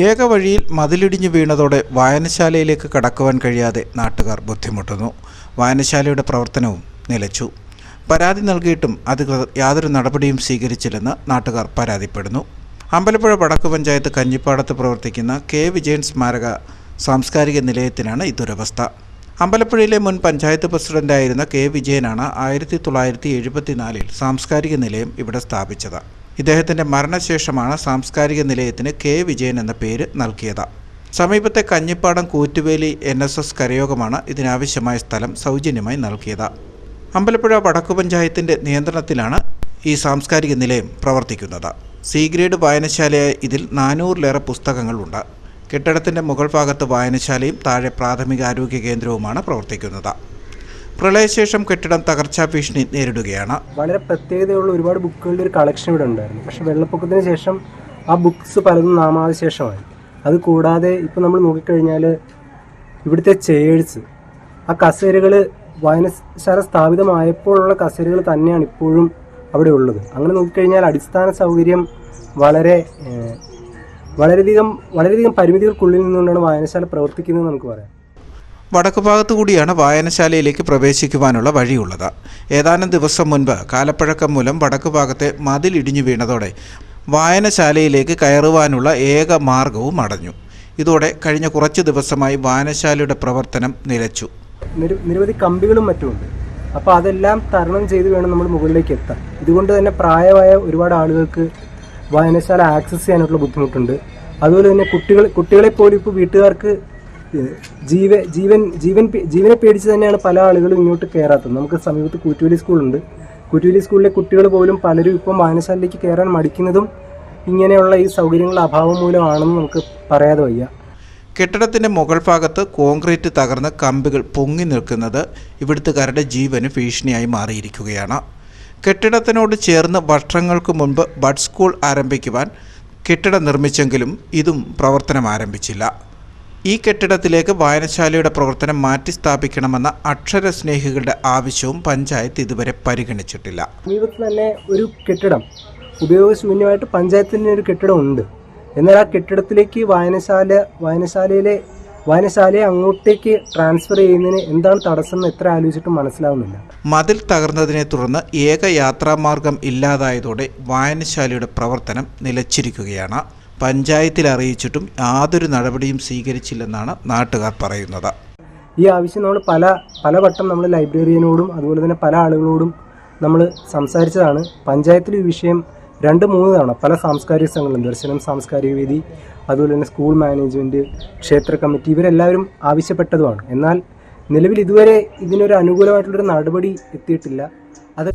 ഏക വഴിയിൽ മതിലിടിഞ്ഞു വീണതോടെ വായനശാലയിലേക്ക് കടക്കുവാൻ കഴിയാതെ നാട്ടുകാർ ബുദ്ധിമുട്ടുന്നു. വായനശാലയുടെ പ്രവർത്തനവും നിലച്ചു. പരാതി നൽകിയിട്ടും അധികൃതർ യാതൊരു നടപടിയും സ്വീകരിച്ചില്ലെന്ന് നാട്ടുകാർ പരാതിപ്പെടുന്നു. അമ്പലപ്പുഴ വടക്കു പഞ്ചായത്ത് കഞ്ഞിപ്പാടത്ത് പ്രവർത്തിക്കുന്ന കെ. വിജയൻ സ്മാരക സാംസ്കാരിക നിലയത്തിനാണ് ഈ ദുരവസ്ഥ അമ്പലപ്പുഴയിലെ മുൻ പഞ്ചായത്ത് പ്രസിഡന്റായിരുന്ന കെ. വിജയനാണ് ആയിരത്തി തൊള്ളായിരത്തി എഴുപത്തിനാലിൽ സാംസ്കാരിക നിലയം ഇവിടെ സ്ഥാപിച്ചത്. ഇദ്ദേഹത്തിന്റെ മരണശേഷമാണ് സാംസ്കാരിക നിലയത്തിന് കെ വിജയൻ എന്ന പേര് നൽകിയത്. സമീപത്തെ Kanjippadam Koottuveli N S S കരയോഗമാണ് ഇതിനാവശ്യമായ സ്ഥലം സൗജന്യമായി നൽകിയത്. അമ്പലപ്പുഴ വടക്കു പഞ്ചായത്തിന്റെ നിയന്ത്രണത്തിലാണ് ഈ സാംസ്കാരിക നിലയം പ്രവർത്തിക്കുന്നത്. സി ഗ്രേഡ് വായനശാലയായ ഇതിൽ നാനൂറിലേറെ പുസ്തകങ്ങളുണ്ട്. കെട്ടിടത്തിന്റെ മുകൾ ഭാഗത്ത് വായനശാലയും താഴെ പ്രാഥമിക ആരോഗ്യ കേന്ദ്രവുമാണ് പ്രവർത്തിക്കുന്നത്. പ്രളയശേഷം കെട്ടിടം തകർച്ചാ ഭീഷണി നേരിടുകയാണ്. വളരെ പ്രത്യേകതയുള്ള ഒരുപാട് ബുക്കുകളുടെ ഒരു കളക്ഷൻ ഇവിടെ ഉണ്ടായിരുന്നു. പക്ഷെ വെള്ളപ്പൊക്കത്തിന് ശേഷം ആ ബുക്സ് പലതും നാമാവശേഷമായി. അത് കൂടാതെ ഇപ്പം നമ്മൾ നോക്കിക്കഴിഞ്ഞാൽ ഇവിടുത്തെ ചേഴ്സ് ആ കസേരകൾ വായനശാല സ്ഥാപിതമായപ്പോഴുള്ള കസേരകൾ തന്നെയാണ് ഇപ്പോഴും അവിടെ ഉള്ളത്. അങ്ങനെ നോക്കിക്കഴിഞ്ഞാൽ അടിസ്ഥാന സൗകര്യം വളരെ വളരെയധികം വളരെയധികം പരിമിതികൾക്കുള്ളിൽ നിന്നുകൊണ്ടാണ് വായനശാല പ്രവർത്തിക്കുന്നത് നമുക്ക് പറയാം. വടക്ക് ഭാഗത്തു കൂടിയാണ് വായനശാലയിലേക്ക് പ്രവേശിക്കുവാനുള്ള വഴിയുള്ളത്. ഏതാനും ദിവസം മുൻപ് കാലപ്പഴക്കം മൂലം വടക്ക് ഭാഗത്തെ മതിലിടിഞ്ഞു വീണതോടെ വായനശാലയിലേക്ക് കയറുവാനുള്ള ഏക മാർഗവും അടഞ്ഞു. ഇതോടെ കഴിഞ്ഞ കുറച്ച് ദിവസമായി വായനശാലയുടെ പ്രവർത്തനം നിലച്ചു. നിര നിരവധി കമ്പികളും മറ്റുമുണ്ട്. അപ്പോൾ അതെല്ലാം തരണം ചെയ്ത് വേണം നമ്മൾ മുകളിലേക്ക് എത്താൻ. ഇതുകൊണ്ട് തന്നെ പ്രായമായ ഒരുപാട് ആളുകൾക്ക് വായനശാല ആക്സസ് ചെയ്യാനുള്ള ബുദ്ധിമുട്ടുണ്ട്. അതുപോലെ തന്നെ കുട്ടികൾ കുട്ടികളെ പോലും ഇപ്പോൾ വീട്ടുകാർക്ക് ജീവ ജീവൻ ജീവൻ ജീവനെ പേടിച്ച് തന്നെയാണ് പല ആളുകളും ഇങ്ങോട്ട് കയറാത്തത് നമുക്ക് സമീപത്ത് കൂറ്റുവലി സ്കൂളുണ്ട്. കൂറ്റുവലി സ്കൂളിലെ കുട്ടികൾ പോലും പലരും ഇപ്പം വായനശാലയിലേക്ക് കയറാൻ മടിക്കുന്നതും ഇങ്ങനെയുള്ള ഈ സൗകര്യങ്ങളുടെ അഭാവം മൂലമാണെന്ന് നമുക്ക് പറയാതെ വയ്യ. കെട്ടിടത്തിന്റെ മുകൾ ഭാഗത്ത് കോൺക്രീറ്റ് തകർന്ന് കമ്പികൾ പൊങ്ങി നിൽക്കുന്നത് ഇവിടുത്തുകാരുടെ ജീവന് ഭീഷണിയായി മാറിയിരിക്കുകയാണ്. കെട്ടിടത്തിനോട് ചേർന്ന് വർഷങ്ങൾക്ക് മുൻപ് ബഡ് സ്കൂൾ ആരംഭിക്കുവാൻ കെട്ടിടം നിർമ്മിച്ചെങ്കിലും ഇതും പ്രവർത്തനം ആരംഭിച്ചില്ല. ഈ കെട്ടിടത്തിലേക്ക് വായനശാലയുടെ പ്രവർത്തനം മാറ്റി സ്ഥാപിക്കണമെന്ന അക്ഷരസ്നേഹികളുടെ ആവശ്യവും പഞ്ചായത്ത് ഇതുവരെ പരിഗണിച്ചിട്ടില്ല. സമീപത്ത് തന്നെ ഒരു കെട്ടിടം ഉപയോഗശൂന്യമായിട്ട് പഞ്ചായത്തിന് ഒരു കെട്ടിടം ഉണ്ട്. എന്നാൽ ആ കെട്ടിടത്തിലേക്ക് വായനശാല വായനശാലയിലെ വായനശാലയെ അങ്ങോട്ടേക്ക് ട്രാൻസ്ഫർ ചെയ്യുന്നതിന് എന്താണ് തടസ്സം എന്ന് എത്ര ആലോചിച്ചിട്ടും മനസ്സിലാവുന്നില്ല. മതിൽ തകർന്നതിനെ തുടർന്ന് ഏക യാത്രാമാർഗം ഇല്ലാതായതോടെ വായനശാലയുടെ പ്രവർത്തനം നിലച്ചിരിക്കുകയാണ്. പഞ്ചായത്തിൽ അറിയിച്ചിട്ടും യാതൊരു നടപടിയും സ്വീകരിച്ചില്ലെന്നാണ് നാട്ടുകാർ പറയുന്നത്. ഈ ആവശ്യം നമ്മൾ പല പല വട്ടം നമ്മൾ ലൈബ്രറിയനോടും അതുപോലെ തന്നെ പല ആളുകളോടും നമ്മൾ സംസാരിച്ചതാണ്. പഞ്ചായത്തിൽ ഈ വിഷയം രണ്ട് മൂന്ന് തവണ പല സാംസ്കാരിക സംഘങ്ങളും ദർശനം സാംസ്കാരിക വേദി അതുപോലെ തന്നെ സ്കൂൾ മാനേജ്മെന്റ് ക്ഷേത്ര കമ്മിറ്റി ഇവരെല്ലാവരും ആവശ്യപ്പെട്ടതുമാണ്. എന്നാൽ നിലവിൽ ഇതുവരെ ഇതിനൊരു അനുകൂലമായിട്ടുള്ളൊരു നടപടി എത്തിയിട്ടില്ല. അത്